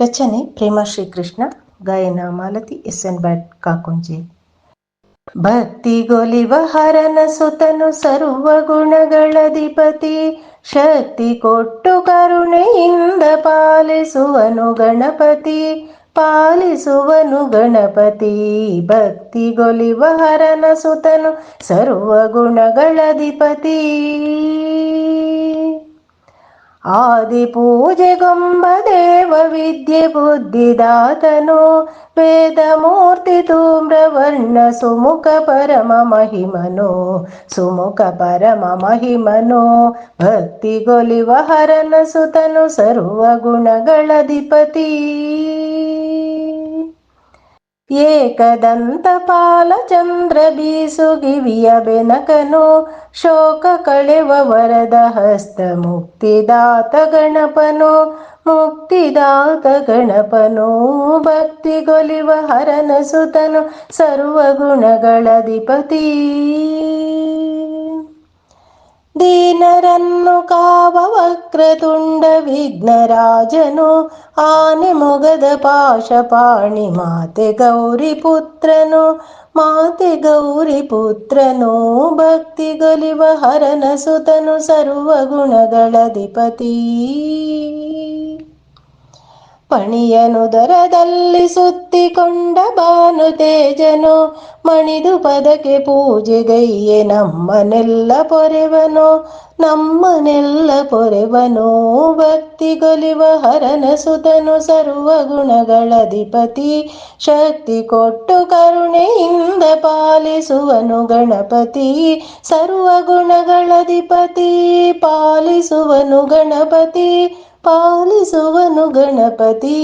ರಚನೆ ಪ್ರೇಮ ಶ್ರೀಕೃಷ್ಣ, ಗಾಯನ Malathi S N Bhat Kakunji ಭಕ್ತಿಗೊಲಿವ ಹರನ ಸುತನು ಸರ್ವ ಗುಣಗಳಧಿಪತಿ ಶಕ್ತಿ ಕೊಟ್ಟು ಕರುಣೆಯಿಂದ ಪಾಲಿಸುವನು ಗಣಪತಿ. ಪಾಲಿಸುವನು ಗಣಪತಿ. ಭಕ್ತಿಗೊಲಿವ ಹರನ ಸುತನು ಸರ್ವ ಗುಣಗಳಧಿಪತಿ ಆದಿ ಪೂಜೆಗೊಂಬ ದೇವ ವಿದ್ಯೆ ಬುದ್ಧಿದಾತನು ವೇದ ಮೂರ್ತಿ ಧೂಮ್ರವರ್ಣ ಸುಮುಖ ಪರಮ ಮಹಿಮನು, ಸುಮುಖ ಪರಮ ಮಹಿಮನು. ಭಕ್ತಿಗೊಲಿವ ಹರನ ಸುತನು, ಸರ್ವ ಗುಣಗಳಧಿಪತಿ ಏಕದಂತ ಪಾಲ ಚಂದ್ರ ಬೀಸುಗಿವಿಯ ಬೆನಕನು, ಶೋಕ ಕಳೆವ ವರದ ಹಸ್ತ ಮುಕ್ತಿದಾತ ಗಣಪನು ಮುಕ್ತಿದಾತ ಗಣಪನು ಭಕ್ತಿಗೊಲಿವ ಹರನ ಸುತನು ಸರ್ವ ಗುಣಗಳಧಿಪತಿ ದೀನರನ್ನು ಕಾವ ವಕ್ರತುಂಡ ವಿಘ್ನರಾಜನು ಆನೆ ಮೊಗದ ಪಾಶಪಾಣಿ ಮಾತೆ ಗೌರಿ ಪುತ್ರನು ಮಾತೆ ಗೌರಿ ಪುತ್ರನು ಭಕ್ತಿಗೊಲಿವ ಹರನ ಸುತನು ಸರ್ವ ಗುಣಗಳಧಿಪತಿ ಪಣಿಯನು ದರದಲ್ಲಿ ಸುತ್ತಿಕೊಂಡ ಬಾನು ತೇಜನು, ಮಣಿದು ಪದಕ್ಕೆ ಪೂಜೆಗೈಯೆ ನಮ್ಮನೆಲ್ಲ ಪೊರೆವನು ನಮ್ಮನೆಲ್ಲ ಪೊರೆವನು. ಭಕ್ತಿಗೊಲಿವ ಹರನ ಸುತನು, ಸರ್ವ ಗುಣಗಳಧಿಪತಿ ಶಕ್ತಿ ಕೊಟ್ಟು ಕರುಣೆಯಿಂದ ಪಾಲಿಸುವನು ಗಣಪತಿ. ಸರ್ವ ಗುಣಗಳಧಿಪತಿ ಪಾಲಿಸುವನು ಗಣಪತಿ. ಪಾಲಿಸುವನು ಗಣಪತಿ.